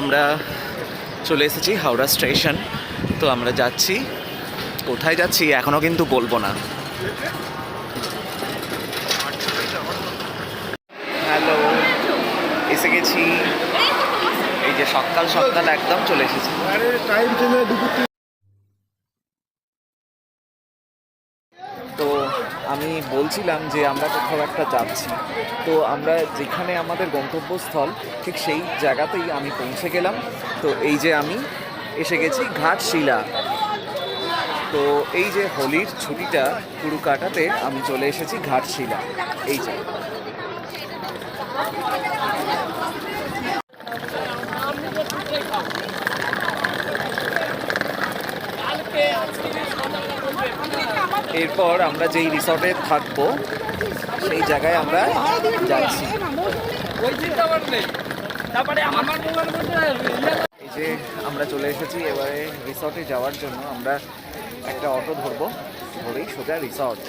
আমরা চলে এসেছি হাওড়া স্টেশন। তো আমরা যাচ্ছি। কোথায় যাচ্ছি এখনও কিন্তু বলব না। হ্যালো, এসে গেছি। এই যে সকাল সকাল একদম চলে এসেছি। তো আমি বলছিলাম যে আমরা কোথাও একটা যাচ্ছি। তো আমরা যেখানে আমাদের গন্তব্যস্থল, ঠিক সেই জায়গাতেই আমি পৌঁছে গেলাম। তো এই যে আমি এসে গেছি ঘাটশিলা। তো এই যে হোলির ছুটিটা পুরো কাটাতে আমি চলে এসেছি ঘাটশিলা। এই যে। এরপর আমরা যেই রিসর্টে থাকব সেই জায়গায় আমরা যাচ্ছি। এই যে আমরা চলে এসেছি এবারে রিসর্টে যাওয়ার জন্য আমরা একটা অটো ধরবো ধরেই সোজা রিসর্ট।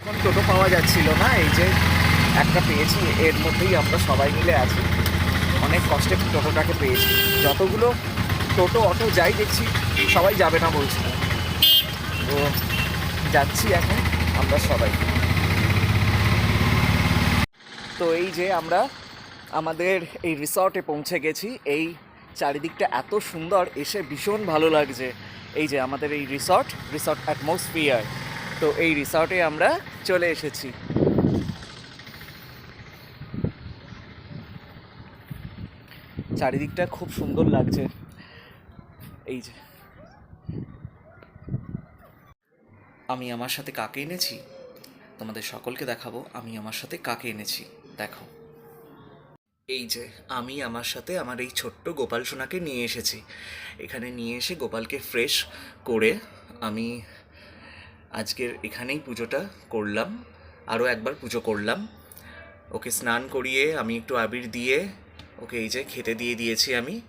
এখন টোটো পাওয়া যাচ্ছিল না এই যে একটা পেয়েছি এর মধ্যেই আমরা সবাই মিলে আছি। অনেক কষ্টে টোটোটাকে পেয়েছি। যতগুলো টোটো অটো যাই দেখছি সবাই যাবে না বলছে। তো যাচ্ছি এখন আমরা সবাই। তো এই যে আমরা আমাদের এই রিসর্টে পৌঁছে গেছি। এই চারিদিকটা এত সুন্দর, এসে ভীষণ ভালো লাগছে। এই যে আমাদের এই রিসর্ট রিসর্ট অ্যাটমসফিয়ার তো এই রিসর্টে আমরা চলে এসেছি। চারিদিকটা খুব সুন্দর লাগছে। এই যে। আমি আমার সাথে কাকে এনেছি? তোমাদের সকলকে দেখাবো, আমি আমার সাথে কাকে এনেছি। দেখো। এই যে, আমি আমার সাথে আমার এই ছোট্ট গোপাল সোনাকে নিয়ে এসেছি। এখানে নিয়ে এসে গোপালকে ফ্রেশ করে আমি আজকের এখানেই পুজোটা করলাম। আরও একবার পুজো করলাম। ওকে স্নান করিয়ে আমি একটু আবির দিয়ে ওকে এই যে খেতে দিয়ে দিয়েছি আমি।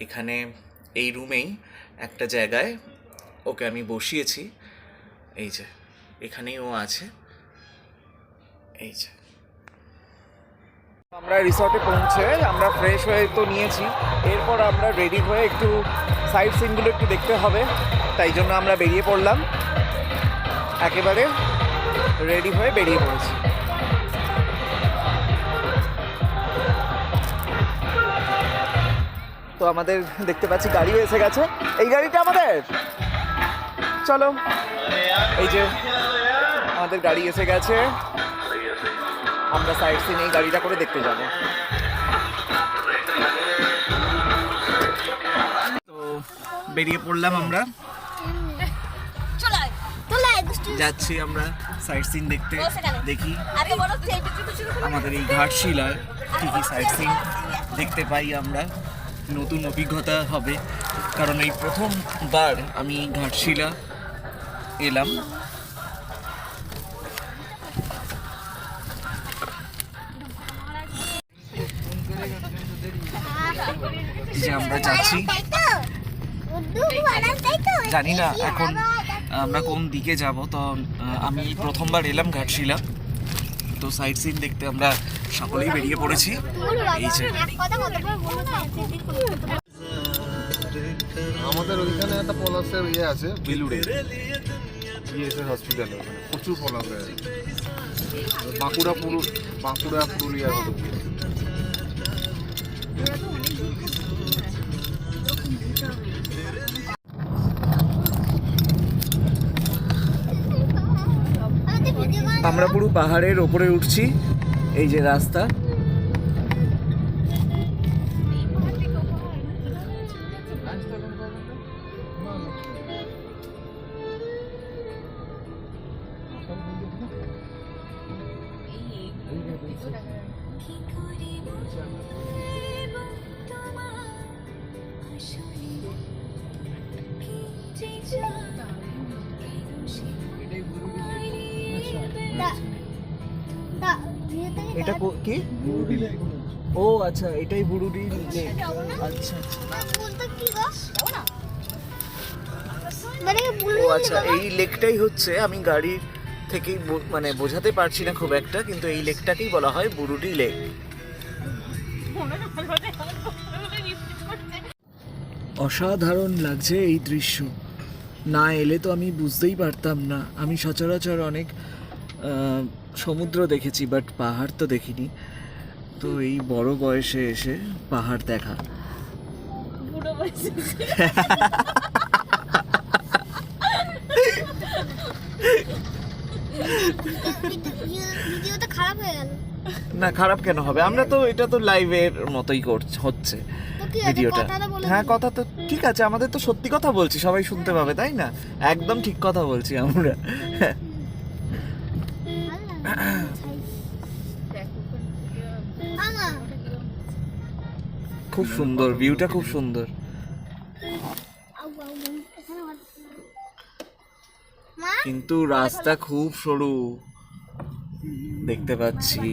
এখানে এই রুমেই একটা জায়গায় ওকে আমি বসিয়েছি। এই যে, এখানেই ও আছে। এই যে। আমরা রিসর্টে পৌঁছে, আমরা ফ্রেশ হয়ে তো নিয়েছি। এরপর আমরা রেডি হয়ে একটু সাইড সিনগুলো একটু দেখতে হবে, তাই জন্য আমরা বেরিয়ে পড়লাম। একেবারে রেডি হয়ে বেরিয়ে পড়েছি। তো আমাদের দেখতে পাচ্ছি গাড়িও এসে গেছে। এই গাড়িটা আমাদের? চলো। এই যে আমাদের গাড়ি এসে গেছে। আমরা সাইড সিন এই গাড়িটা করে দেখতে যাব। তো বেরিয়ে পড়লাম আমরা। যাচ্ছি আমরা সাইড সিন দেখতে। দেখি আমাদের এই ঘাটশিলায় কী কী সাইড সিন দেখতে পাই আমরা। নতুন অভিজ্ঞতা হবে। কারণ এই প্রথমবার আমি ঘাটশিলা এলাম। যে আমরা যাচ্ছি। জানি না এখন আমরা কোন দিকে যাব। তো আমি প্রথমবার এলাম ঘাটশিলা। তো সাইড সিন দেখতে আমরা সকলেই বেরিয়ে পড়েছি। এই যে। আমাদের ওইখানে একটা পলাশের ইয়ে আছে, বেলুড়ে। ইএসএস হসপিটালে প্রচুর হয়ে আছে বাঁকুড়া পুরু বাঁকুড়া পুরুলিয়ার মতো আমরা পুরো পাহাড়ের ওপরে উঠছি, এই যে রাস্তা। এটা কো- ও আচ্ছা এটাই বুড়ুডি লেক আচ্ছা আচ্ছা। মানে ও আচ্ছা এই লেকটাই হচ্ছে আমি গাড়ির থেকেই মানে বোঝাতে পারছি না খুব একটা কিন্তু এই লেকটাকেই বলা হয় বুরুডি লেক। অসাধারণ লাগছে এই দৃশ্য। না এলে তো আমি বুঝতেই পারতাম না। আমি সচরাচর অনেক সমুদ্র দেখেছি বাট পাহাড় তো দেখিনি। তো এই বড় বয়সে এসে পাহাড় দেখা। ভিডিওটা খারাপ হয়ে গেল। না খারাপ কেন হবে? আমরা তো এটা তো লাইভের মতোই করছে হচ্ছে। ভিডিওটা। হ্যাঁ কথা তো ঠিক আছে আমাদের তো সত্যি কথা বলছি সবাই শুনতে পাবে তাই না? একদম ঠিক কথা বলছি আমরা। খুব সুন্দর ভিউটা খুব সুন্দর। কিন্তু রাস্তা খুব সরু। দেখতে পাচ্ছি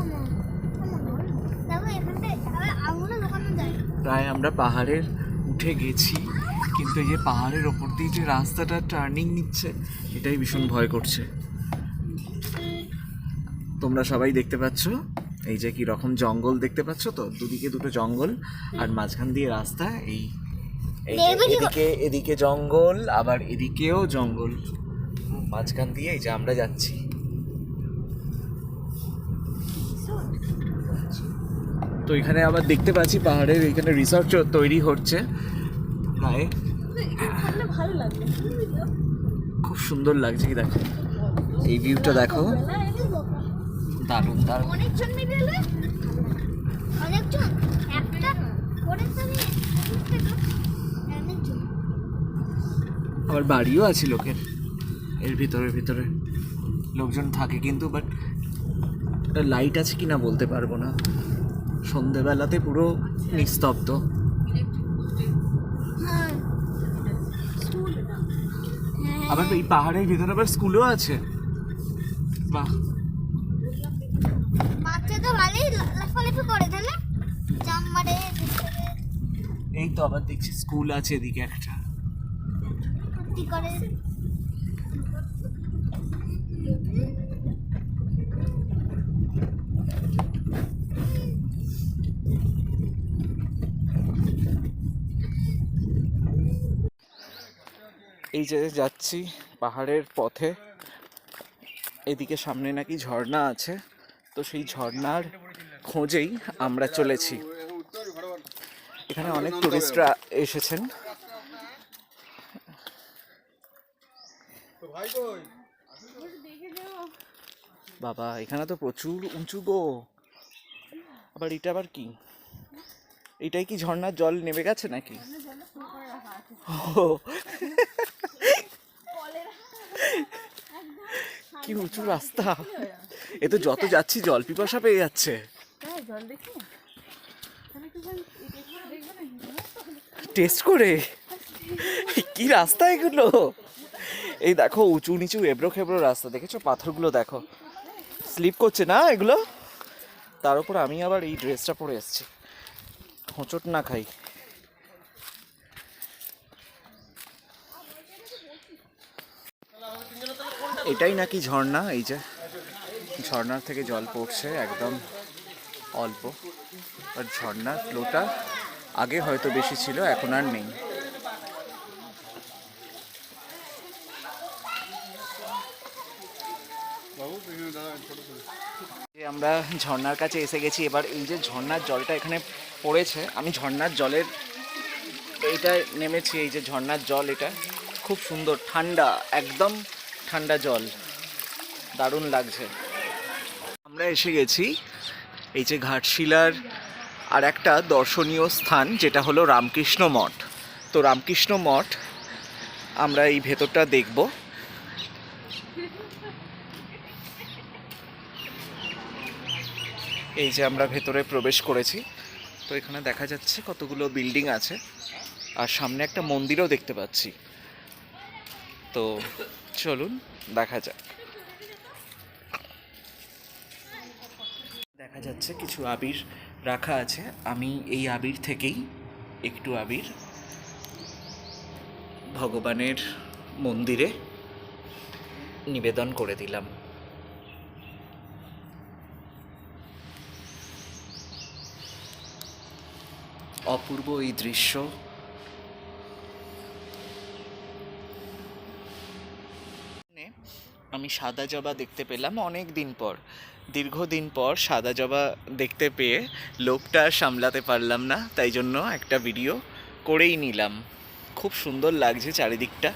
আমা, আমা, দেখো এখানটায় আবার আগুনের দোকানে যায় প্রায় আমরা পাহাড়ের উঠে গেছি কিন্তু এই যে পাহাড়ের ওপর দিয়ে যে রাস্তাটা টার্নিং নিচ্ছে এটাই ভীষণ ভয় করছে। তোমরা সবাই দেখতে পাচ্ছ? এই যে কি রকম জঙ্গল দেখতে পাচ্ছ তো? দুদিকে দুটো জঙ্গল আর মাঝখান দিয়ে রাস্তা এই? এদিকে এদিকে জঙ্গল আবার এদিকেও জঙ্গল। মাঝখান দিয়ে এই যে আমরা যাচ্ছি। তো এখানে আবার দেখতে পাচ্ছি পাহাড়ের, এখানে রিসর্ট তৈরি হচ্ছে। প্রায় খুব সুন্দর লাগছে কি দেখো। এই ভিউটা দেখো। দারুণ দারুণ। আবার বাড়িও আছে লোকের। এর ভিতরে ভিতরে। লোকজন থাকে কিন্তু বাট লাইট আছে কিনা বলতে পারব না। সন্ধেবেলাতে পুরো নিস্তব্ধ। আবার এই পাহাড়ের ভিতরে আবার স্কুলও আছে। বাহ। তো করে এই তো আবার দেখছি, স্কুল আছে এদিকে একটা। করে এই যে যাচ্ছি পাহাড়ের পথে। এদিকে সামনে নাকি ঝর্ণা আছে তো সেই ঝর্ণার খোঁজেই আমরা চলেছি। এখানে অনেক টুরিস্টরা এসেছেন। বাবা এখানে তো প্রচুর উঁচু গো। আবার এটা আবার কি? এটাই কি ঝর্ণার জল নেমে গেছে নাকি? ও কি উঁচু রাস্তা। এ তো যত যাচ্ছি জল পিপাসা পেয়ে যাচ্ছে। টেস্ট করে? কি রাস্তা এগুলো? এই দেখো উঁচু নিচু এবড়ো খেবড়ো রাস্তা। দেখেছ? পাথরগুলো দেখো। স্লিপ করছে না এগুলো? তার উপর আমি আবার এই ড্রেসটা পরে এসেছি। হোঁচট না খাই। এটাই নাকি ঝর্ণা? এই যে ঝর্ণার থেকে জল পড়ছে একদম অল্প। আর ঝর্ণার ফ্লোটা আগে হয়তো বেশি ছিল, এখন আর নেই। আমরা ঝর্ণার কাছে এসে গেছি, এবার এই যে ঝর্ণার জলটা এখানে পড়েছে, আমি ঝর্ণার জলের এইটা নেমেছি, এই যে ঝর্ণার জল এটা। খুব সুন্দর, ঠান্ডা, একদম ঠান্ডা জল। দারুণ লাগছে। আমরা এসে গেছি এই যে ঘাটশিলার আর একটা দর্শনীয় স্থান, যেটা হলো রামকৃষ্ণ মঠ। তো রামকৃষ্ণ মঠ আমরা এই ভেতরটা দেখব। এই যে আমরা ভেতরে প্রবেশ করেছি। তো এখানে দেখা যাচ্ছে কতগুলো বিল্ডিং আছে। আর সামনে একটা মন্দিরও দেখতে পাচ্ছি। তো চলুন, দেখা যাক। দেখা যাচ্ছে কিছু আবির রাখা আছে। আমি এই আবির থেকেই একটু আবির ভগবানের মন্দিরে নিবেদন করে দিলাম। অপূর্ব এই দৃশ্য আমি সাদা জবা দেখতে পেলাম অনেক দিন পর। দীর্ঘদিন পর সাদা জবা দেখতে পেয়ে লোকটা সামলাতে পারলাম না, তাই জন্য একটা ভিডিও করেই নিলাম। খুব সুন্দর লাগছে চারিদিকটা।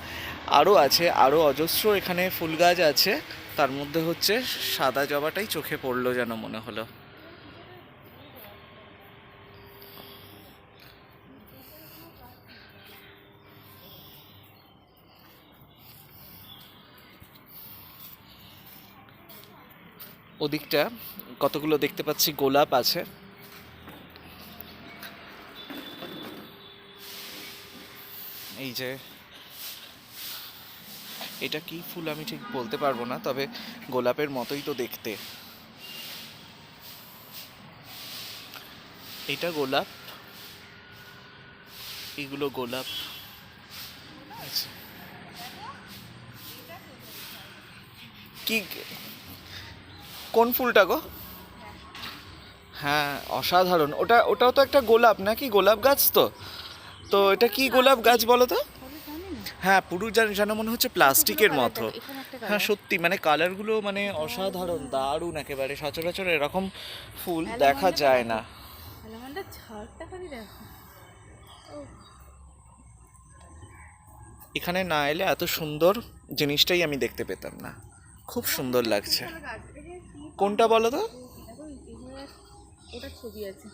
আরও আছে আরও অজস্র এখানে ফুল গাছ আছে, তার মধ্যে হচ্ছে সাদা জবাটাই চোখে পড়ল যেন মনে হলো। ওদিকটা কতগুলো দেখতে পাচ্ছি? গোলাপ আছে। এই যে, এটা কি ফুল আমি ঠিক বলতে পারব না, তবে গোলাপের মতোই তো দেখতে। এটা গোলাপ। এগুলো গোলাপ। আচ্ছা। কি কোন ফুলটা গো? হ্যাঁ অসাধারণ। ওটা ওটাও তো একটা গোলাপ নাকি? গোলাপ গাছ তো। তো এটা কি গোলাপ গাছ বলো তো? হ্যাঁ পুরো যেন যেন মনে হচ্ছে প্লাস্টিকের মতো। হ্যাঁ সত্যি মানে কালারগুলো মানে অসাধারণ দারুণ একেবারে সচরাচর এরকম ফুল দেখা যায় না। এখানে না এলে এত সুন্দর জিনিসটাই আমি দেখতে পেতাম না। খুব সুন্দর লাগছে। কোনটা বলো তো? ওটার ছবি আছে।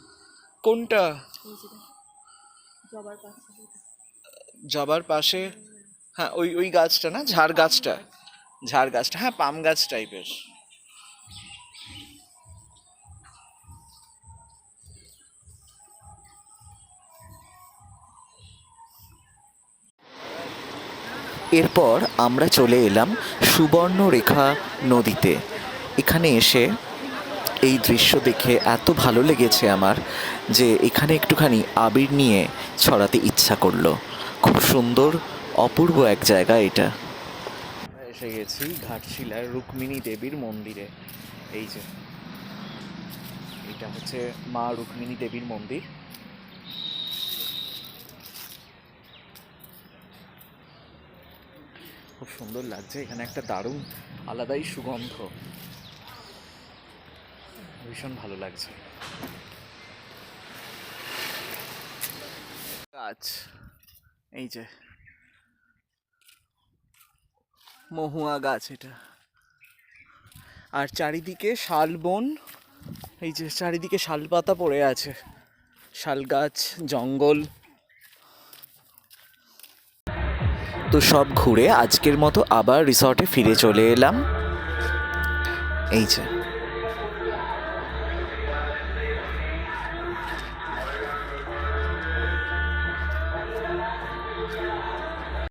কোনটা? জবার পাশে জবার পাশে? হ্যাঁ ওই ওই গাছটা না? ঝাড় গাছটা। ঝাড় গাছটা। হ্যাঁ পাম গাছ টাইপের। এরপর আমরা চলে এলাম সুবর্ণরেখা নদীতে। এখানে এসে এই দৃশ্য দেখে এত ভালো লেগেছে আমার যে এখানে একটুখানি আবির নিয়ে ছড়াতে ইচ্ছা করল। খুব সুন্দর, অপূর্ব এক জায়গা এটা। এসে গেছি ঘাটশিলার রুক্মিণী দেবীর মন্দিরে। এই যে, এটা হচ্ছে মা রুক্মিণী দেবীর মন্দির। খুব সুন্দর লাগছে, এখানে একটা দারুণ আলাদাই সুগন্ধ। ভীষণ ভালো লাগছে। গাছ, এই যে। মহুয়া গাছ এটা। আর চারিদিকে শালবন এই যে চারিদিকে শাল পাতা পড়ে আছে। শাল গাছ, জঙ্গল। তো সব ঘুরে আজকের মতো আবার রিসর্টে ফিরে চলে এলাম। এই যে।